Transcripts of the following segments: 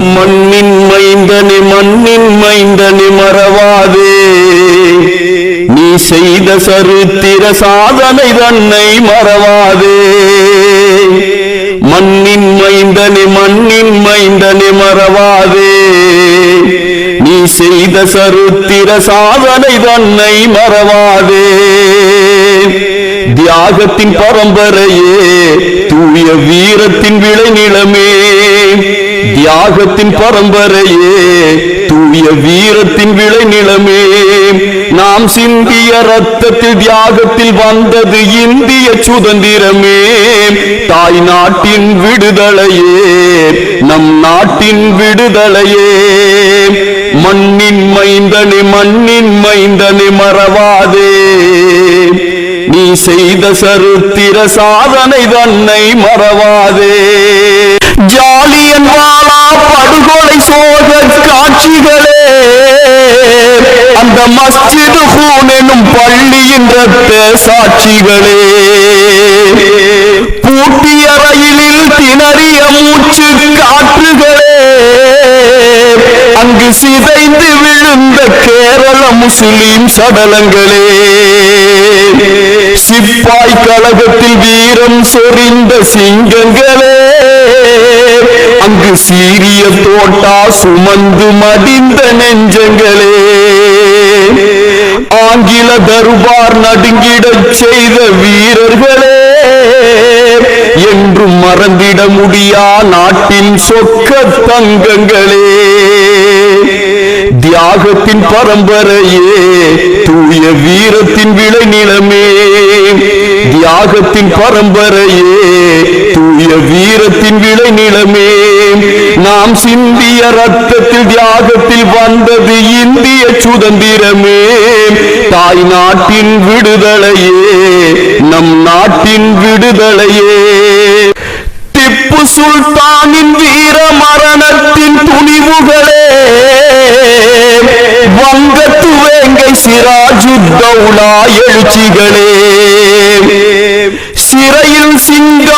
மண்ணின் மைந்தனே மண்ணின் மைந்தனே மறவாதே. நீ செய்த சரித்திர சாதனை தன்னை மறவாதே. மண்ணின் மைந்தனே மண்ணின் மைந்தனே மறவாதே. நீ செய்த சருத்திர சாதனை தன்னை மறவாதே. தியாகத்தின் பரம்பரையே தூய வீரத்தின் விளைநிலமே. தியாகத்தின் பரம்பரையே தூய வீரத்தின் விளை நிலமே. நாம் சிந்திய ரத்தத்தில் தியாகத்தில் வந்தது இந்திய சுதந்திரமே. தாய் நாட்டின் விடுதலையே நம் நாட்டின் விடுதலையே. மண்ணின் மைந்தனே மண்ணின் மைந்தனே மறவாதே. நீ செய்த சருத்திர சாதனை தன்னை மறவாதே. மஸ்ஜிது ஹூன் எனும் பள்ளியின் ரத்த சாட்சிகளே. பூட்டிய ரயிலில் திணறிய மூச்சு காற்றுகளே. அங்கு சிதைந்து விழுந்த கேரள முஸ்லிம் சடலங்களே. சிப்பாய் கழகத்தில் வீரம் சொறிந்த சிங்கங்களே. அங்கு சீரிய தோட்டா சுமந்து மடிந்த நெஞ்சங்களே. ஆங்கில தர்பார் நடுங்கிடச் செய்த வீரர்களே என்றும் மறந்திட முடியா நாட்டின் சொக்க தங்கங்களே. தியாகத்தின் பரம்பரையே தூய வீரத்தின் விளைநிலமே. தியாகத்தின் பரம்பரையே சிந்திய ரத்தத்தில் தியாகத்தில் வந்தது இந்திய சுதந்திரமே. தாய் நாட்டின் விடுதலையே நம் நாட்டின் விடுதலையே. திப்பு சுல்தானின் வீர மரணத்தின் துணிவுகளே. வங்கத்து வேங்கை சிராஜுத்தௌலா எழுச்சிகளே. சிறையில்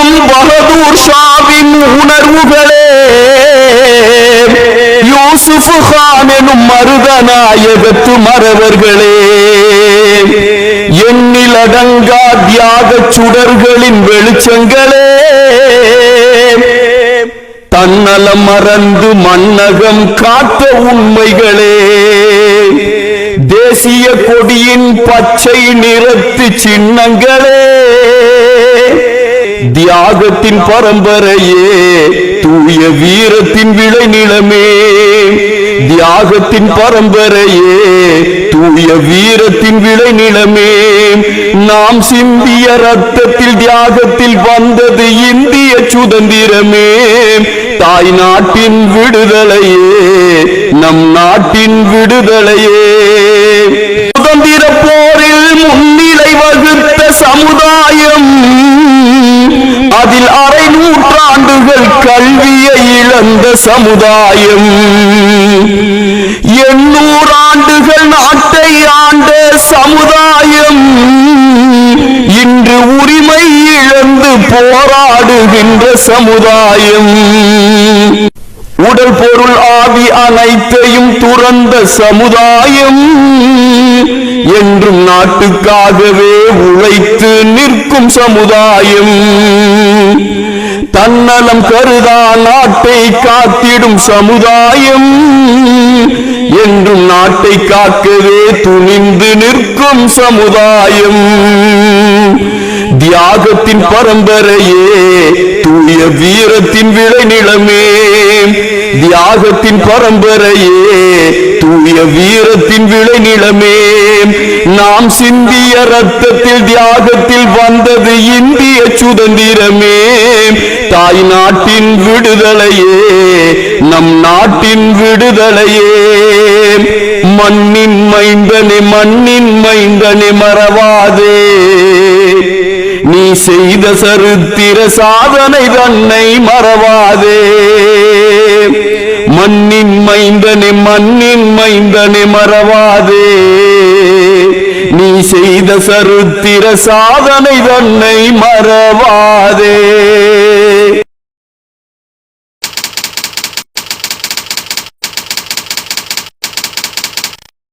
இளம் பகதூர் ஷாவின் உணர்வுகளே. யூசுஃபு ஹான் எனும் மருதநாயகத்து மறவர்களே. எண்ணிலடங்கா தியாக சுடர்களின் வெளிச்சங்களே. தன்னலம் மறந்து மன்னகம் காத்த உண்மைகளே. தேசிய கொடியின் பச்சை நிறத்து சின்னங்களே. தியாகத்தின் பரம்பரையே தூய வீரத்தின் விளைநிலமே. தியாகத்தின் பரம்பரையே தூய வீரத்தின் விளைநிலமே. நாம் சிந்திய ரத்தத்தில் தியாகத்தில் வந்தது இந்திய சுதந்திரமே. தாய் நாட்டின் விடுதலையே நம் நாட்டின் விடுதலையே. நூற்றாண்டுகள் கல்வியை இழந்த சமுதாயம். எண்ணூறாண்டுகள் நாட்டை ஆண்ட சமுதாயம். இன்று உரிமை இழந்து போராடுகின்ற சமுதாயம். உடல் பொருள் ஆவி அனைத்தையும் துறந்த சமுதாயம். என்றும் நாட்டுக்காகவே உழைத்து நிற்கும் சமுதாயம். தன்னலம் கருதா நாட்டை காத்திடும் சமுதாயம். என்றும் நாட்டை காக்கவே துணிந்து நிற்கும் சமுதாயம். தியாகத்தின் பரம்பரையே தூய வீரத்தின் விளைநிலமே தியாகத்தின் பரம்பரையே தூய வீரத்தின் விளைநிலமே நாம் சிந்திய ரத்தத்தில் தியாகத்தில் வந்தது இந்த சுதந்திரமே தாய் நாட்டின் விடுதலையே நம் நாட்டின் விடுதலையே. மண்ணின் மைந்தனே மண்ணின் மைந்தனே மறவாதே. நீ செய்த சரித்திர சாதனை தன்னை மறவாதே. மண்ணின் மைந்தனே மண்ணின் மைந்தனே மறவாதே. செய்த சருத்திர சாதனை தன்னை மறவாதே.